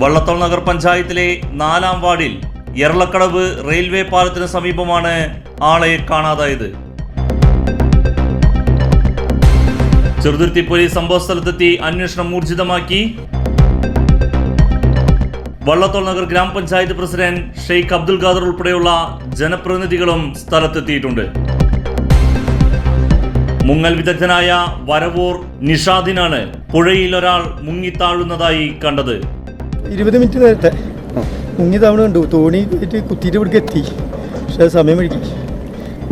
വള്ളത്തോൾ നഗർ പഞ്ചായത്തിലെ നാലാം വാർഡിൽ എറളക്കടവ് റെയിൽവേ പാലത്തിന് സമീപമാണ് ആളെ കാണാതായത്. ചെറുതുരുത്തി പോലീസ് സംഭവസ്ഥലത്തെത്തി അന്വേഷണം ഊർജിതമാക്കി. വള്ളത്തോൾ നഗർ ഗ്രാമപഞ്ചായത്ത് പ്രസിഡന്റ് ഷെയ്ഖ് അബ്ദുൽ ഖാദർ ഉൾപ്പെടെയുള്ള ജനപ്രതിനിധികളും സ്ഥലത്തെത്തിയിട്ടുണ്ട്. മുങ്ങൽ വിദഗ്ധനായ വരവൂർ നിഷാദിനാണ് പുഴയിൽ ഒരാൾ മുങ്ങിത്താഴുന്നതായി കണ്ടത്. ഇരുപത് മിനിറ്റ് നേരത്തെ. മുങ്ങി തവണ കണ്ടു. തോണി പോയിട്ട് കുത്തിയിട്ട് ഇവിടേക്ക് എത്തി. പക്ഷെ അത് സമയം വഴുകി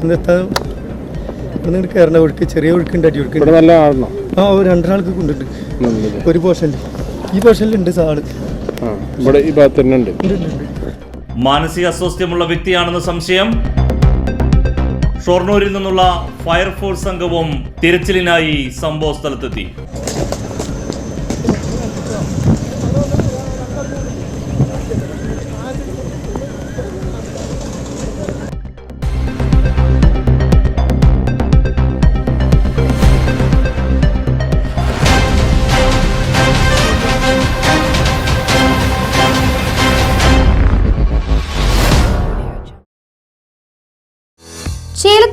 എന്നെത്താൻ ഇവിടെ കയറണ ഒഴുക്ക് ചെറിയ ഒഴുക്കുണ്ട് അടി ഒഴുക്കുണ്ട് നല്ല ആളാണോ? ആ ഒരു രണ്ടരാൾക്ക് കൊണ്ടുണ്ട്? ഒരു പോർഷനിൽ ഈ പോർഷനിലുണ്ട് സാൾ ഇവിടെ ഈ ഭാഗത്ത് തന്നെ ഉണ്ട്. മാനസിക അസ്വാസ്ഥ്യമുള്ള വ്യക്തിയാണെന്ന് സംശയം. ഷൊർണൂരിൽ നിന്നുള്ള ഫയർഫോഴ്സ് സംഘവും തിരച്ചിലിനായി സംഭവ സ്ഥലത്തെത്തി. Thank you.